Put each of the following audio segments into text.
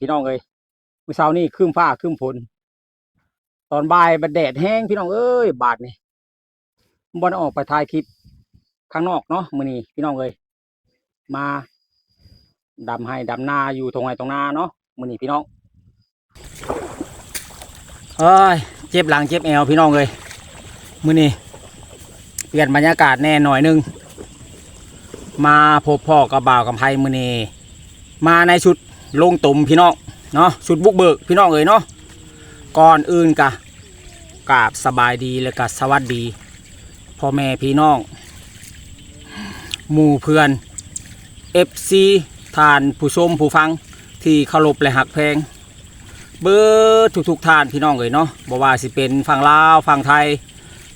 พี่น้องเอ้ยมื้อเช้านี่ครึ้มฟ้าครึ้มฝนตอนบ่ายบัดแดดแห้งพี่น้องเอ้ยบาดนี่บ่ได้ออกไปถ่ายคลิปข้างนอกเนาะมื้อนี้พี่น้องเอ้ยมาดำให้ดำนาอยู่ตรงไหนตรงนาเนาะมื้อนี้พี่น้องเอ้ยเจ็บหลังเจ็บแอวพี่น้องเอ้ยมื้อนี้เปลี่ยนบรรยากาศแน่หน่อยหนึงมาพบพ่อกับบ่าวกับไพมื้อนี้มาในชุด ลงตุ่มพี่น้องเนาะชุดบุกเบิกพี่น้องเอ้ยเนาะก่อนอื่นกะกราบสบายดีและกะสวัสดีพ่อแม่พี่น้องหมู่เพื่อน FC ทานผู้ชมผู้ฟังที่เคารพและหักแพง เบอร์ทุกๆทานพี่น้องเอ้ยเนาะบ่ว่าสิเป็นฝั่งลาวฝั่งไทย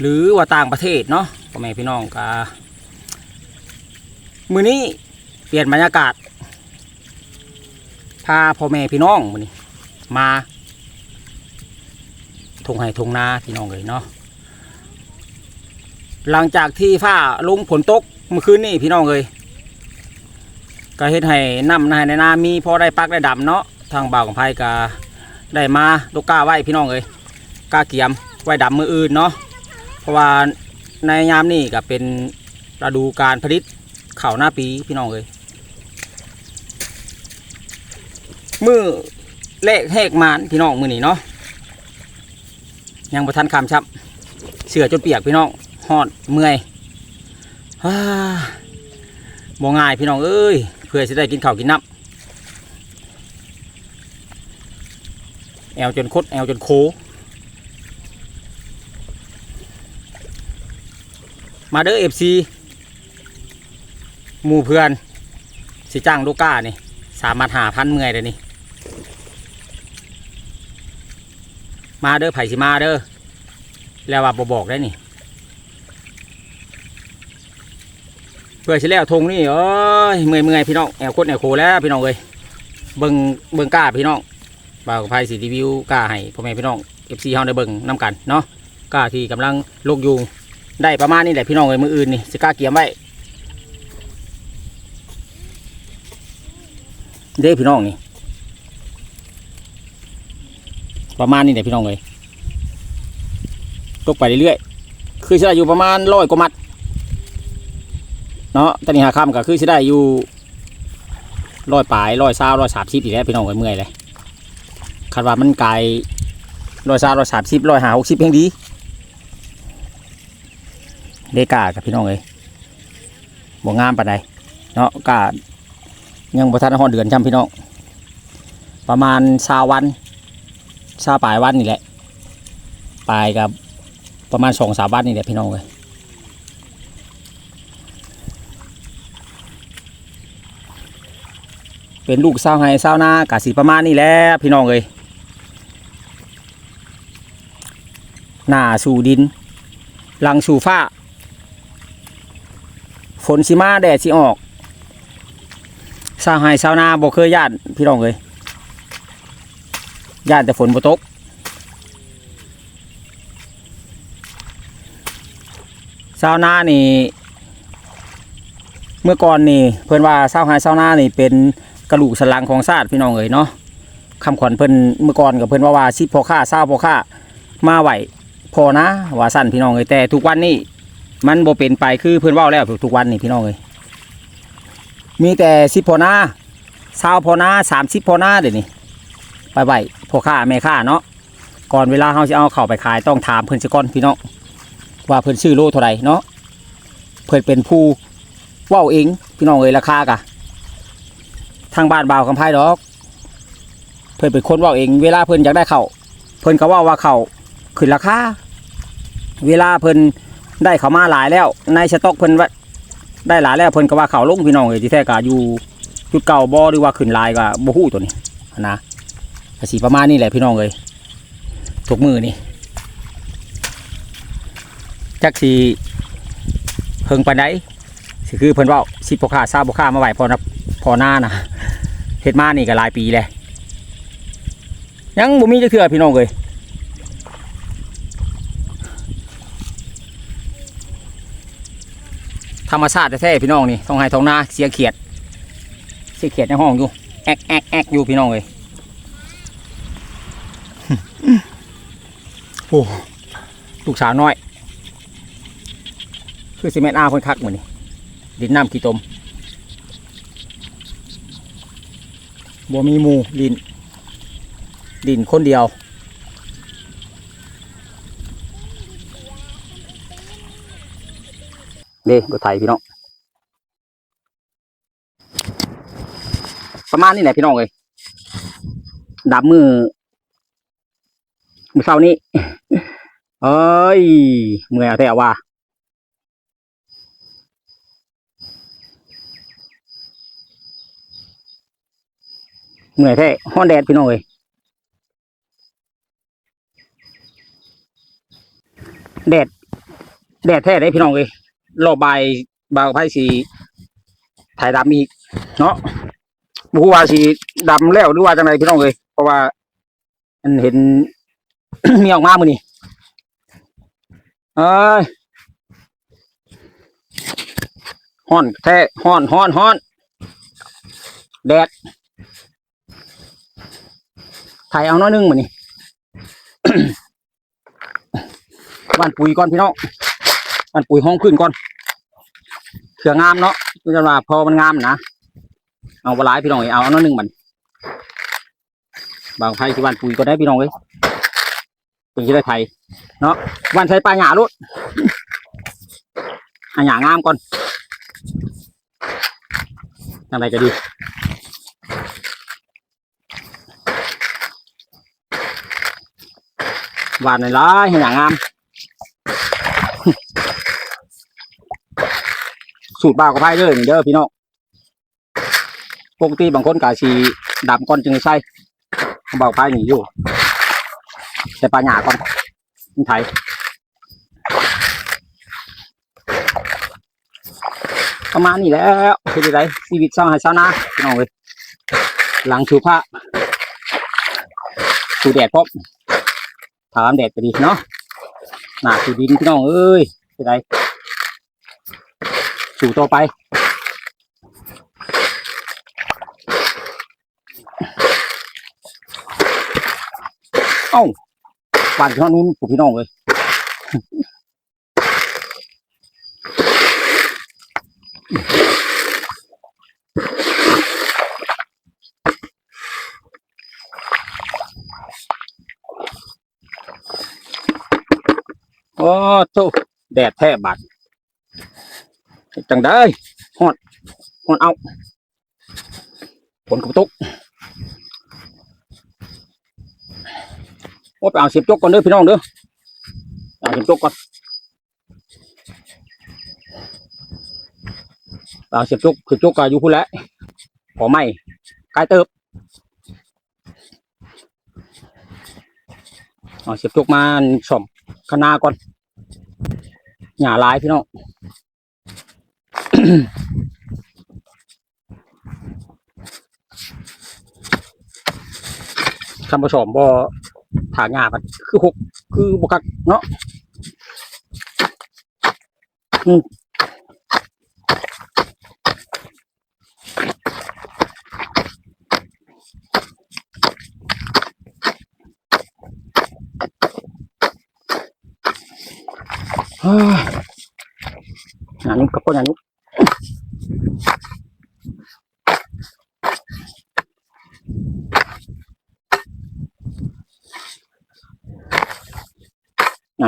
หรือว่าต่างประเทศเนาะพ่อแม่พี่น้องกะมือนี้เปลี่ยนบรรยากาศ พาพ่อแม่พี่น้องมือนี้มาทงไห้ทงนาพี่น้องเลยเนาะหลังจากที่ฟ้าลงฝนตกเมื่อคืนนี้พี่น้องเลยก็เฮ็ดให้น้ำในในนามีพอได้ปักได้ดำเนาะทางบ่าวของไพก็ได้มาลูกก้าไว้พี่น้องเลยก้าเกียมไว้ดำมืออื่นเนาะเพราะว่าในยามนี้ก็เป็นฤดูการผลิตข่าวหน้าปีพี่น้องเลย มือเลขแหกมานพี่น้องมือนี่เนาะยังประทันคำชับเสือจนเปียกพี่น้องหอดเมื่อยฮ่าบ่ง่ายพี่น้องเอ้ยเพื่อจะได้กินข้าวกินน้ำแอวจนคดแอวจนโค มาเด้อเอฟซีหมู่เพื่อน สิจ้างลูกก้านี่สามารถหาพันเมื่อยเลยนี่ มาเด้อไผ่สิมาเด้อแล้วว่าบบอกได้นี่ เพื่อสิแล้วทงนี่เอ้ยเมื่อยเมื่อยพี่น้องแอวโคตรแอวโคแล้วพี่น้องเอ้ยเบิ่งเบิ่งก้าพี่น้องบ่าวกับไผ่สิรีวิวก้าให้พ่อแม่พี่น้องเอฟซีเฮาได้เบิ่งนํกันเนาะก้าที่กำลังลูกยุงได้ประมาณนี้แหละพี่น้องเอ้ยมืออื่นนี่สิกล้าเกียมไว้เด้พี่น้องนี่ ประมาณนี้แหละพี่น้องเลยตกไปเรื่อยๆคือจะได้อยู่ประมาณร้อยกว่ามัดเนาะตอนนี้หาค่ำก็คือจะได้อยู่ร้อยปลายร้อยซาร้อยสามสิบอีกแล้วพี่น้องเลยเมื่อยเลยคาดว่ามันไกลร้อยซาร้อยสามสิบร้อยหาหกสิบเพียงดีเดกากับพี่น้องเลยบ่งามปานใดเนาะกายังบ่ทันฮอดเดือนจำพี่น้อง ประมาณชาวัน ชาปลายวันนี่แหละปลายกับประมาณสองสามวันนี่แหละพี่น้องเลยเป็นลูกสาไห้สาวนากะสีประมาณนี้แหละพี่น้องเลยหน้าสู่ดิน หลังสู่ฟ้า ฝนสิมาแดดสิออกชาวไฮชาวนาบ่เคยย่านพี่น้องเลย ย่านแต่ฝนบ่ตกชาวนานี่ เมื่อก่อนนี่ เพิ่อนว่าชาวไฮชาวนานี่เป็นกระดูกสันหลังของชาติพี่น้องเลยเนาะคำขวัญเพิ่อนเมื่อก่อนกับเพิ่อนว่าว่าสิพ่อค้าชาวพอค้ามาไหวพอนะว่าสั้นพี่น้องเลยแต่ทุกวันนี้มันบ่เป็นไปคือเพิ่อนว้าแล้วทุกวันนี่พี่น้องเลยมีแต่สิบพอหน้าสาวพอหน้าสามสิบพอหน้าเดี๋ยวนี้ ไปไปพ่อค้าแม่ค้าเนาะก่อนเวลาเขาจะเอาเข้าไปขายต้องถามเพิ่อนสิก่อนพี่น้องว่าเพิ่อนซื้อโลเท่าไหร่เนาะเพิ่อนเป็นผู้เว้าเองพี่น้องเอ้ยราคากะทางบ้านบ่าวคำไพ่ดอก เพิ่อนเป็นคนเว้าเอง เวลาเพิ่อนอยากได้เข้าเพิ่อนก็ว่าว่าเข้าขึ้นราคาเวลาเพิ่นได้เขามาหลายแล้วในสต็อกเพิ่นว่าได้หลายแล้วเพิ่นก็ว่าเขาลงพี่น้องเอ้ยที่แท้ก็อยู่จุดเก่าบ่หรือว่าขึ้นลายก็บ่ฮู้ตัวนี้นะ สิประมาณนี้แหละพี่น้องเอ้ยทุกมือนี่จักสิเพิ่งปานใดสิคือเพิ่นเว้าสิบ่ค่าซาบ่ค่ามาไหวพอนะพอหน้านะเฮ็ดมานี่ก็หลายปีแล้วยังบ่มีจักเทื่อพี่น้องเอ้ยธรรมชาติแท้ๆพี่น้องนี่ท้องไห้ท้องนาเสียเขียด เสียเขียดในห้องอยู่แอกแอกแอกอยู่พี่น้องเอ้ย โอ้ลูกสาวน้อย คือซีเมนต์อาเพิ่นคักเหมือนนี่ดินน้ำขี้ตมบ่มีหมูดิน ดินคนเดียวเด้รถไถพี่น้อง ประมาณนี้แหละพี่น้องเลยดับมือ มือเช้านี้เอ้ยเมื่อยแต่ว่าเมื่อยแท้ฮ้อนแดดพี่น้องเลยแดดแดดแท้ได้พี่น้องเลยรอบบ่ายบางไพ่สีถ่ายดำอีก เนาะบฮูว่าสีดำแล้วหรือว่าจังไรพี่น้องเลยเพราะว่า มันเห็น มีออกมามือนี่เอ้ยฮ้อนแท้ฮ้อนฮ้อนฮ้อนแดดถ่ายเอาน้อยนึงมือนี่บ้านปุ๋ยก่อนพี่น้องบ้านปุ๋ยห้องขึ้นก่อนเขืองามเนาะคือจะว่าพอมันงามนะเอาปลายพี่น้องเอ้ยเอาอันนั้นหนึ่งมันบางไผ่ที่บ้านปุ๋ยก็ได้พี่น้องเลย เป็นที่ได้ไผ่เนาะวันใช้ปลาหยาลุดอันหยางามก่อนทางใดก็ดีวานน่อยละให้หยางาม สูตรปลากับไผ่เด้อเด้อพี่น้องปกติบางคนกาชีดำก่อนจึงใส่เบาไฟหนีอยู่ ใส่ปลาหยาก่อนนี่ไทยประมาณนี้แล้วคืออะไรชีวิตเศร้าให้เศร้านะพี่น้องเลยหลังชูผ้าสูแดดพบถามแดดก็ดีเนาะหนาสูดินพี่น้องเอ้ยคืออะไรสู่ต่อไปเอ้า บ้านที่นู้นผมพี่น้องเลยโอ้โตแดดแทบบัดเฮ็ดจังได้ฮอดฮอดเอาฝนกระตุก โอ้ไปเอาเสียบจกก่อนเด้อพี่น้องเด้อเอาเสียบจกก่อนไปเอาเสียบจกคือจกก็อยู่พุ่นแหละขอไม่กายเติบเอาเสียบจกมาสมคณาก่อนหย่าหลายพี่น้องคำผสมบ่ ถางามันคือหกคือบกักเนาะอืมเฮ้ยงานนี้กับคนงาน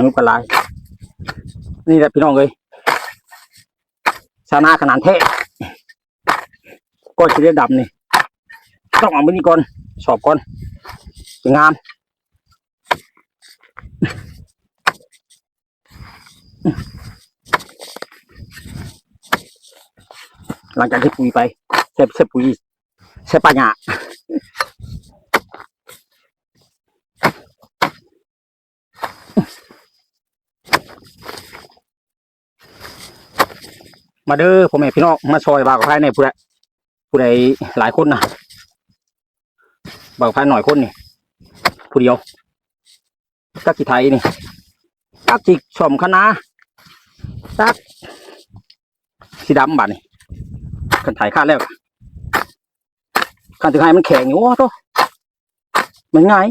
นุกันลาย นี่แหละพี่น้องเลยชานาขนาดเทะก็จะได้ดำนี่ ต้องเอาไปนี่ก่อน สอบก่อนจะงามหลังจากที่ปุ๋ยไปเสร็จเสร็จปุ๋ยใส่ปลาหยา มาเด้อพ่อแม่พี่น้องมาซอยบ่าวกับไพ่ในผู้ใดผู้ใดหลายคนนะบ่าวกับไพ่หน่อยคนนี่ผู้เดียวตักกีไทยนี่ตักจิกชมคณะตักสีดำบาดนี่ขันไทยคาแล้วขันถึงไห้มันแข็งอยู่โตมันง่าย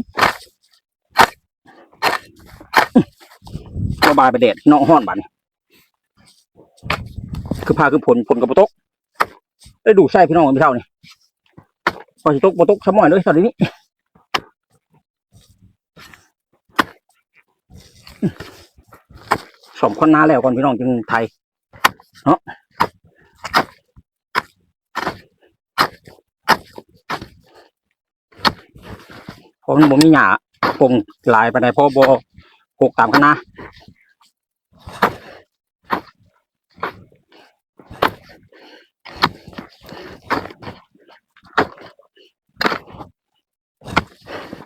ระบายไปเด็ดนอกห้อนบาดนี่ คือพาคือผลผลกับปตกได้ดูใส่พี่น้องพี่เท่านี่พอสิตกปตกสมอยเลยตอนนี้สมคนหน้าแล้วก่อนพี่น้องจึงไทยเนาะเพราะมันบ่มีหญ้าปงหลายไปไหนพราะบ่ปลูกตามคณะ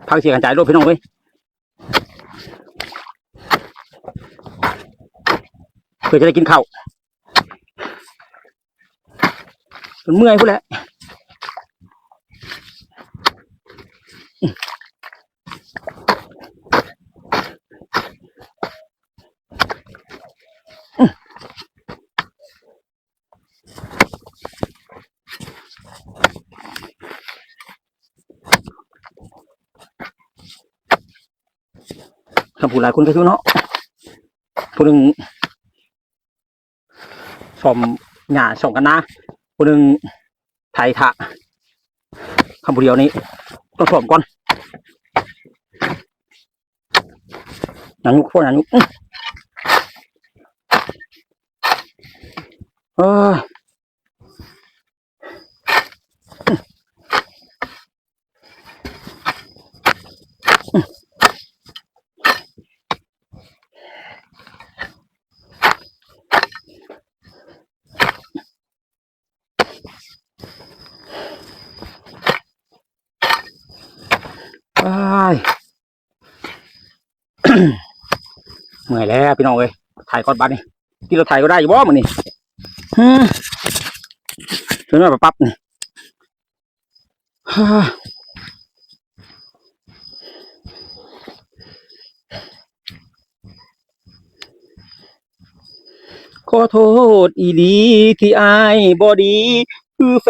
พักเสียกันใจรูปพี่น้องเว้ยเพื่อจะได้กินข้าวจนเมื่อยพูดแหละ คำพูดหลายคนก็คือเนาะผู้หนึ่งสอมหญ้าส่งกันนะผู้หนึ่งไทยทะคำพูดเดียวนี้ต้องสอมก่อนหนังยุกพวกหนังยุกอื้ออยเอ้ย เมื่อยแล้วพี่น้องเอ้ยถ่ายก่อนบัดนี่ที่เราถ่ายก็ได้อยู่บ่มันนี่ฮึถึงมาปั๊บนี่ขอโทษอีหลีที่อายบอดี คือแฟ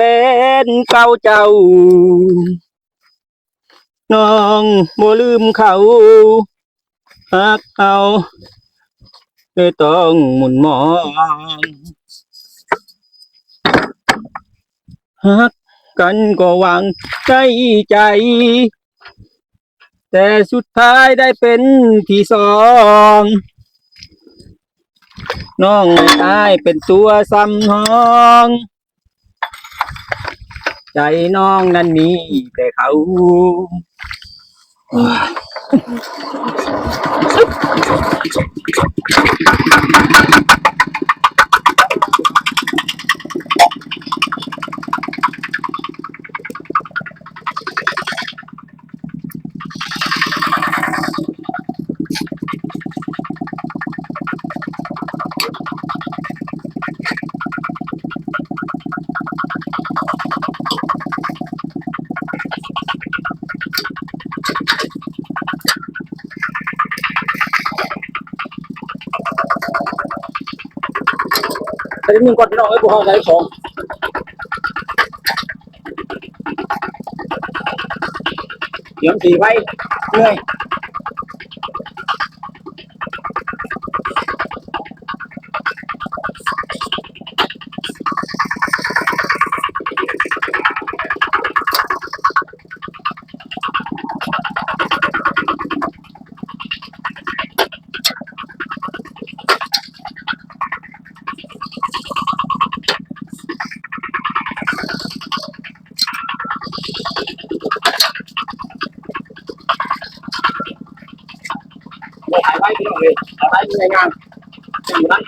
นเก่าเจ้า น้องบ่ลืมเขา ฮักเอา เลยต้องหมุนมองฮักกันก็หวังใจใจ แต่สุดท้ายได้เป็นที่สองน้องไม่อายเป็นตัวซ้ำห้อง ใจน้องนั้นมีแต่เขา Ah. แต่มึงก่อนพี่น้องเอ้ยพวกเขาใช้ของเดี๋ยวสีไว้เหนื่อย ถ่ายไว้พี่น้องเอ้ยถ่ายไว้เหนื่อยงานอยู่นั้น